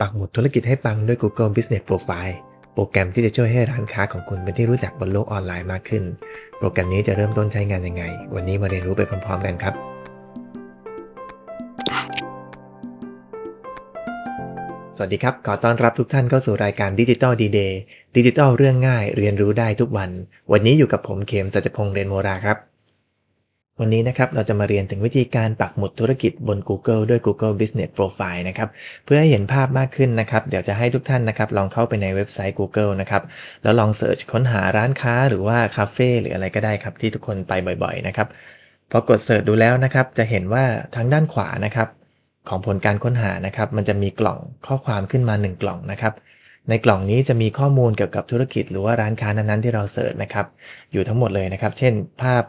ปักหมุดธุรกิจให้ปังด้วย Google Business Profile โปรแกรมที่จะช่วยให้ร้านค้าของคุณเป็นที่รู้จักบนโลกออนไลน์มากขึ้น โปรแกรมนี้จะเริ่มต้นใช้งานยังไง วันนี้มาเรียนรู้ไปพร้อมๆกันครับ สวัสดีครับ ขอต้อนรับทุกท่านเข้าสู่รายการ Digital D-Day ดิจิทัลเรื่องง่ายเรียนรู้ได้ทุกวัน วันนี้อยู่กับผมเขมสัจพงษ์เรนโมราครับ วันนี้นะครับเราจะมาเรียนถึงวิธีการปักหมุดธุรกิจบน Google ด้วย Google Business Profile นะครับเพื่อให้เห็นภาพมากขึ้นนะครับ เดี๋ยวจะให้ทุกท่านนะครับลองเข้าไปในเว็บไซต์ Google นะครับแล้วลองเสิร์ชค้นหาร้านค้าหรือว่าคาเฟ่หรืออะไรก็ได้ครับ ที่ทุกคนไปบ่อย ๆ นะครับพอกดเสิร์ชดูแล้วนะครับจะเห็นว่าทางด้านขวานะครับของผลการค้นหานะครับ มันจะมีกล่องข้อความขึ้นมา 1 กล่องนะครับ ในกล่องนี้จะมีข้อมูลเกี่ยวกับธุรกิจหรือว่าร้านค้านั้นๆที่เราเสิร์ชนะครับ อยู่ทั้งหมดเลยนะครับ เช่น ภาพ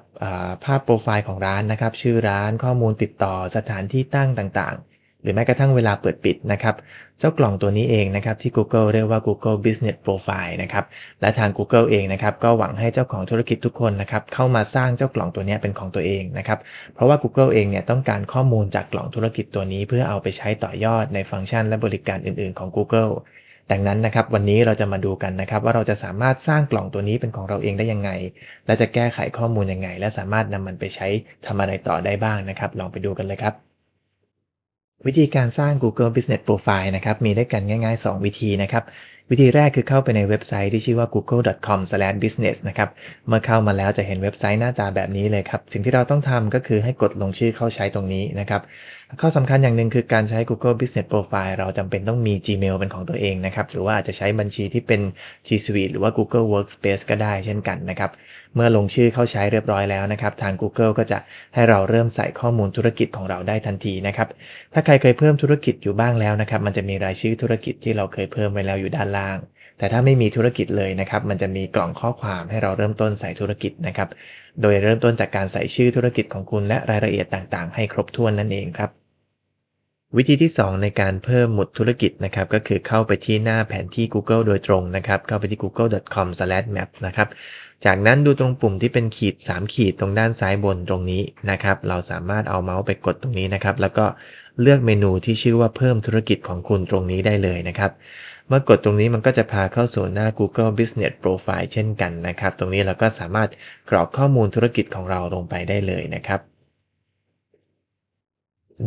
ภาพโปรไฟล์ของร้านนะครับ ชื่อร้านข้อมูลติดต่อสถานที่ตั้งต่างๆ หรือแม้กระทั่งเวลาเปิดปิดนะครับ เจ้ากล่องตัวนี้เองนะครับที่ Google เรียกว่า Google Business Profile นะครับ และทาง Google เองนะครับก็หวังให้เจ้าของธุรกิจทุกคนนะครับเข้ามาสร้างเจ้ากล่องตัวนี้เป็นของตัวเองนะครับ เพราะว่า Google เองเนี่ยต้องการข้อมูลจากกล่องธุรกิจตัวนี้ เพื่อเอาไปใช้ต่อยอดในฟังก์ชันและบริการอื่น ๆของ Google ดังนั้นนะครับวันนี้เราจะมาดูกันนะครับว่าเราจะสามารถสร้างกล่องตัวนี้เป็นของเราเองได้ยังไง และจะแก้ไขข้อมูลยังไง และสามารถนำมันไปใช้ทำอะไรต่อได้บ้างนะครับ ลองไปดูกันเลยครับ วิธีการสร้าง Google Business Profile นะครับมีด้วยกันง่าย ๆ 2 วิธีนะครับ วิธีแรกคือเข้าไปในเว็บไซต์ที่ชื่อว่า google.com/business นะครับ เมื่อเข้ามาแล้วจะเห็นเว็บไซต์หน้าตาแบบนี้เลยครับ สิ่งที่เราต้องทำก็คือให้กดลงชื่อเข้าใช้ตรงนี้นะครับ ข้อสำคัญอย่างหนึ่งคือการใช้ Google Business Profile เราจำเป็นต้องมี Gmail เป็นของตัวเองนะครับ หรือว่าอาจจะใช้บัญชีที่เป็น G Suite หรือว่า Google Workspace ก็ได้เช่นกันนะครับ เมื่อลงชื่อเข้าใช้เรียบร้อยแล้วนะครับ ทาง Google ก็จะให้เราเริ่มใส่ข้อมูลธุรกิจของเราได้ทันทีนะครับ ถ้าใครเคยเพิ่มธุรกิจอยู่บ้างแล้วนะครับ มันจะมีรายชื่อธุรกิจที่เราเคยเพิ่มไว้แล้วอยู่ด้านล่างแต่ถ้าไม่มีธุรกิจเลยนะครับ มันจะมีกล่องข้อความให้เราเริ่มต้นใส่ธุรกิจนะครับ โดยเริ่มต้นจากการใส่ชื่อธุรกิจของคุณและรายละเอียดต่างๆ ให้ครบถ้วนนั่นเองครับ วิธีที่ 2 ในการเพิ่มหมุดธุรกิจนะครับ ก็คือเข้าไปที่หน้าแผนที่ Google โดยตรงนะครับ เข้าไปที่ google.com/map นะครับ จากนั้นดูตรงปุ่มที่เป็นขีด 3 ขีดตรงด้านซ้ายบนตรงนี้นะครับ เราสามารถเอาเมาส์ไปกดตรงนี้นะครับ แล้วก็เลือกเมนูที่ชื่อว่าเพิ่มธุรกิจของคุณตรงนี้ได้เลยนะครับ เมื่อกดตรงนี้มันก็จะพาเข้าสู่หน้า Google Business Profile เช่นกันนะครับ ตรงนี้เราก็สามารถกรอกข้อมูลธุรกิจของเราลงไปได้เลยนะครับ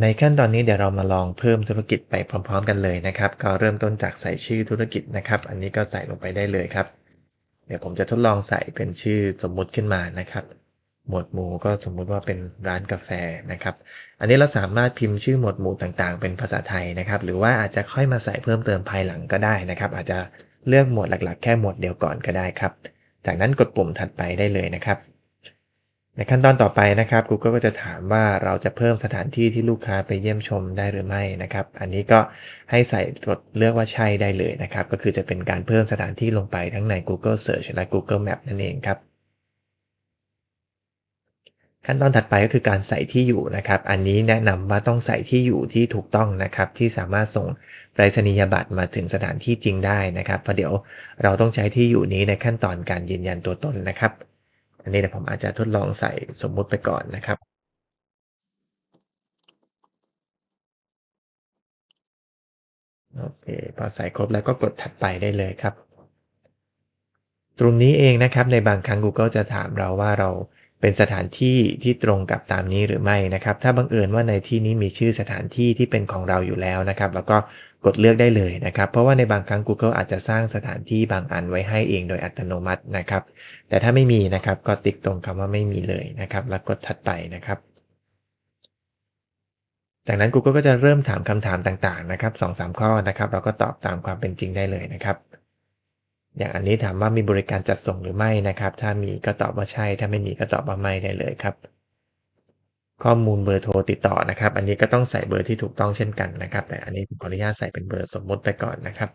ในขั้นตอนนี้เดี๋ยวเรามาลองเพิ่มธุรกิจไปพร้อม ๆ กันเลยนะครับ ก็เริ่มต้นจากใส่ชื่อธุรกิจนะครับ อันนี้ก็ใส่ลงไปได้เลยครับ เดี๋ยวผมจะทดลองใส่เป็นชื่อสมมุติขึ้นมานะครับ หมวดหมู่ก็สมมุติว่าเป็นร้านกาแฟนะครับ อันนี้เราสามารถพิมพ์ชื่อหมวดหมู่ต่างๆ เป็นภาษาไทยนะครับ หรือว่าอาจจะค่อยมาใส่เพิ่มเติมภายหลังก็ได้นะครับ อาจจะเลือกหมวดหลักๆ แค่หมวดเดียวก่อนก็ได้ครับ จากนั้นกดปุ่มถัดไปได้เลยนะครับ ในขั้นตอนต่อไปนะครับ Google ก็จะถามว่าเราจะเพิ่มสถานที่ที่ลูกค้าไปเยี่ยมชมได้หรือไม่นะครับ อันนี้ก็ให้ใส่กดเลือกว่าใช่ได้เลยนะครับ ก็คือจะเป็นการเพิ่มสถานที่ลงไปทั้งใน Google Search และ Google Map นั่นเองครับ ขั้นตอนถัดไปก็คือการใส่ที่อยู่นะครับ อันนี้แนะนำว่าต้องใส่ที่อยู่ที่ถูกต้องนะครับ ที่สามารถส่งไปรษณียบัตรมาถึงสถานที่จริงได้นะครับเพราะเดี๋ยวเราต้องใช้ที่อยู่นี้ในขั้นตอนการยืนยันตัวตนนะครับ อันนี้เดี๋ยวผมอาจจะทดลองใส่สมมุติไปก่อนนะครับโอเคพอใส่ครบแล้วก็กดถัดไปได้เลยครับ ตรงนี้เองนะครับในบางครั้ง Google จะถามเราว่าเรา เป็นสถานที่ที่ตรงกับตามนี้หรือไม่นะครับ ถ้าบังเอิญว่าในที่นี้มีชื่อสถานที่ที่เป็นของเราอยู่แล้วนะครับ แล้วก็กดเลือกได้เลยนะครับ เพราะว่าในบางครั้ง Google อาจจะสร้างสถานที่บางอันไว้ให้เองโดยอัตโนมัตินะครับ แต่ถ้าไม่มีนะครับก็ติ๊กตรงคำว่าไม่มีเลยนะครับ แล้วกดถัดไปนะครับ จากนั้น Google ก็จะเริ่มถามคำถามต่างๆนะครับ2-3 ข้อนะครับ เราก็ตอบตามความเป็นจริงได้เลยนะครับ อย่างอันนี้ถามว่ามีบริการจัดส่งหรือไม่นะครับ ถ้ามีก็ตอบว่าใช่ ถ้าไม่มีก็ตอบว่าไม่ได้เลยครับ ข้อมูลเบอร์โทรติดต่อนะครับ อันนี้ก็ต้องใส่เบอร์ที่ถูกต้องเช่นกันนะครับ แต่อันนี้ผมขออนุญาตใส่เป็นเบอร์สมมุติไปก่อนนะครับ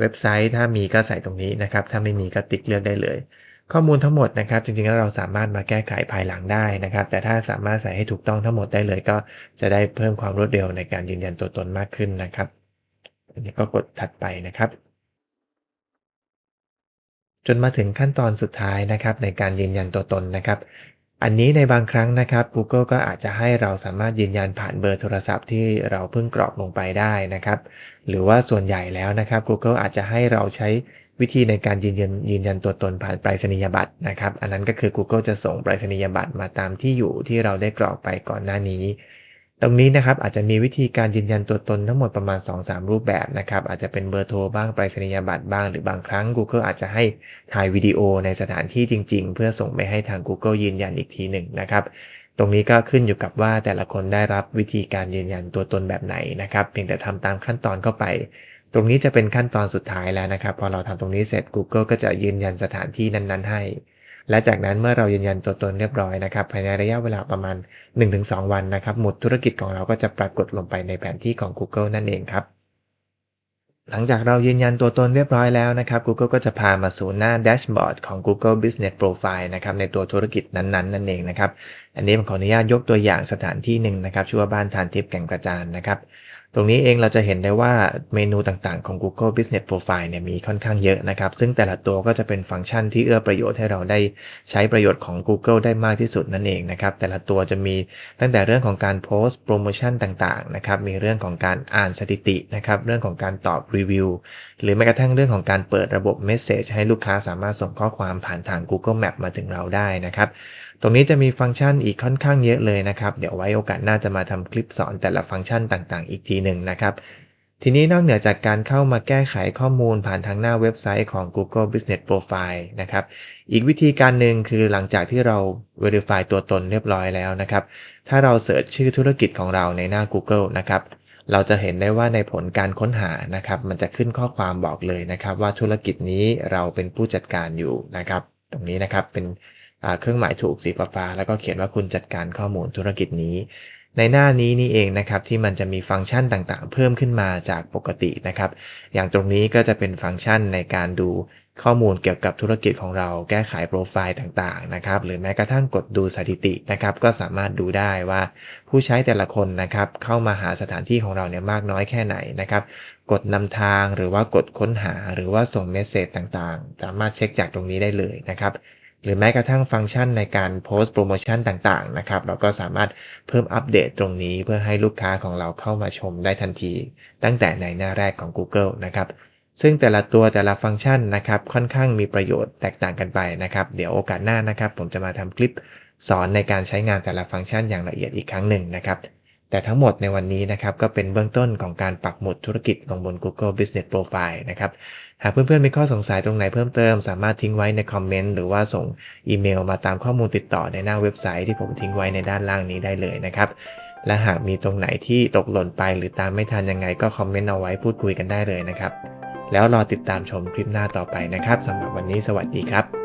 เว็บไซต์ถ้ามีก็ใส่ตรงนี้นะครับ ถ้าไม่มีก็ติ๊กเลือกได้เลย ข้อมูลทั้งหมดนะครับ จริงๆแล้วเราสามารถมาแก้ไขภายหลังได้นะครับ แต่ถ้าสามารถใส่ให้ถูกต้องทั้งหมดได้เลย ก็จะได้เพิ่มความรวดเร็วในการยืนยันตัวตนมากขึ้นนะครับอันนี้ก็กดถัดไปนะครับ จนมาถึงขั้นตอนสุดท้ายนะครับในการยืนยันตัวตนนะครับ อันนี้ในบางครั้งนะครับ Google ก็อาจจะให้เราสามารถยืนยันผ่านเบอร์โทรศัพท์ที่เราเพิ่งกรอกลงไปได้นะครับ หรือว่าส่วนใหญ่แล้วนะครับ Google อาจจะให้เราใช้วิธีในการยืนยันยืนยันตัวตนผ่านไปรษณียบัตรนะครับ อันนั้นก็คือ Google จะส่งไปรษณียบัตรมาตามที่อยู่ที่เราได้กรอกไปก่อนหน้านี้ ตรงนี้นะครับอาจจะมีวิธีการยืนยันตัวตนทั้งหมดประมาณ 2-3 รูปแบบนะครับอาจจะเป็นเบอร์โทรบ้างไปรษณียบัตรบ้างหรือบางครั้ง Google อาจจะให้ถ่ายวิดีโอในสถานที่จริง ๆ เพื่อส่งไปให้ทาง Google ยืนยันอีกทีหนึ่งนะครับตรงนี้ก็ขึ้นอยู่กับว่าแต่ละคนได้รับวิธีการยืนยันตัวตนแบบไหนนะครับเพียงแต่ทำตามขั้นตอนเข้าไป ตรงนี้จะเป็นขั้นตอนสุดท้ายแล้วนะครับ พอเราทำตรงนี้เสร็จ Google ก็จะยืนยันสถานที่นั้น ๆ ให้ และจากนั้นเมื่อเรายืนยันตัวตนเรียบร้อยนะครับภายในระยะเวลาประมาณ 1-2 วันนะครับหมุดธุรกิจของเราก็จะปรากฏลงไปในแผนที่ของ Google นั่นเองครับหลังจากเรายืนยันตัวตนเรียบร้อยแล้วนะครับ Google ก็จะพามาสู่หน้าแดชบอร์ดของ Google Business Profile นะครับในตัวธุรกิจนั้นๆ นั่นเองนะครับ อันนี้ผมขออนุญาตยกตัวอย่างสถานที่หนึ่งนะครับชื่อว่าบ้านทานทิพย์แก่งกระจานนะครับ ตรงนี้เองเราจะเห็นได้ว่าเมนูต่างๆของ Google Business Profile เนี่ยมีค่อนข้างเยอะนะครับ ซึ่งแต่ละตัวก็จะเป็นฟังก์ชันที่เอื้อประโยชน์ให้เราได้ใช้ประโยชน์ของ Google ได้มากที่สุดนั่นเองนะครับ แต่ละตัวจะมีตั้งแต่เรื่องของการโพสต์โปรโมชั่นต่างๆนะครับ มีเรื่องของการอ่านสถิตินะครับ เรื่องของการตอบรีวิว หรือแม้กระทั่งเรื่องของการเปิดระบบเมสเซจให้ลูกค้าสามารถส่งข้อความผ่านทาง Google Map มาถึงเราได้นะครับ ตรงนี้จะมีฟังก์ชันอีกค่อนข้างเยอะเลยนะครับ เดี๋ยวไว้โอกาสหน้าจะมาทำคลิปสอนแต่ละฟังก์ชันต่างๆ อีกทีหนึ่งนะครับ ทีนี้นอกเหนือจากการเข้ามาแก้ไขข้อมูลผ่านทางหน้าเว็บไซต์ของ Google Business Profile นะครับ อีกวิธีการหนึ่งคือหลังจากที่เรา Verify ตัวตนเรียบร้อยแล้วนะครับ ถ้าเราเสิร์ชชื่อธุรกิจของเราในหน้า Google นะครับเราจะเห็นได้ว่าในผลการค้นหานะครับ มันจะขึ้นข้อความบอกเลยนะครับ ว่าธุรกิจนี้เราเป็นผู้จัดการอยู่นะครับ ตรงนี้นะครับเป็น เครื่องหมายถูกสีฟ้าแล้วก็เขียนว่าคุณจัดการข้อมูลธุรกิจนี้ ในหน้านี้นี่เองนะครับที่มันจะมีฟังก์ชันต่างๆ เพิ่มขึ้นมาจากปกตินะครับ อย่างตรงนี้ก็จะเป็นฟังก์ชันในการดูข้อมูลเกี่ยวกับธุรกิจของเราแก้ไขโปรไฟล์ต่างๆนะครับหรือแม้กระทั่งกดดูสถิตินะครับก็สามารถดูได้ว่าผู้ใช้แต่ละคนนะครับเข้ามาหาสถานที่ของเราเนี่ยมากน้อยแค่ไหนนะครับกดนำทางหรือว่ากดค้นหาหรือว่าส่งเมสเซจต่างๆ สามารถเช็คจากตรงนี้ได้เลยนะครับ หรือแม้กระทั่งฟังก์ชันในการโพสต์โปรโมชั่นต่างๆนะครับเราก็สามารถเพิ่มอัปเดตตรงนี้เพื่อให้ลูกค้าของเราเข้ามาชมได้ทันที ตั้งแต่ในหน้าแรกของ Google นะครับซึ่งแต่ละตัวแต่ละฟังก์ชันนะครับค่อนข้างมีประโยชน์แตกต่างกันไปนะครับเดี๋ยวโอกาสหน้านะครับ ผมจะมาทำคลิปสอนในการใช้งานแต่ละฟังก์ชันอย่างละเอียดอีกครั้งหนึ่งนะครับ แต่ทั้งหมดในวันนี้นะครับก็เป็นเบื้องต้นของการปักหมุดธุรกิจลงบน Google Business Profile นะครับ หากเพื่อนๆมีข้อสงสัยตรงไหนเพิ่มเติม สามารถทิ้งไว้ในคอมเมนต์หรือว่าส่งอีเมลมาตามข้อมูลติดต่อในหน้าเว็บไซต์ที่ผมทิ้งไว้ในด้านล่างนี้ได้เลยนะครับ และหากมีตรงไหนที่ตกหล่นไป หรือตามไม่ทันยังไงก็คอมเมนต์เอาไว้พูดคุยกันได้เลยนะครับ แล้วรอติดตามชมคลิปหน้าต่อไปนะครับสำหรับวันนี้สวัสดีครับ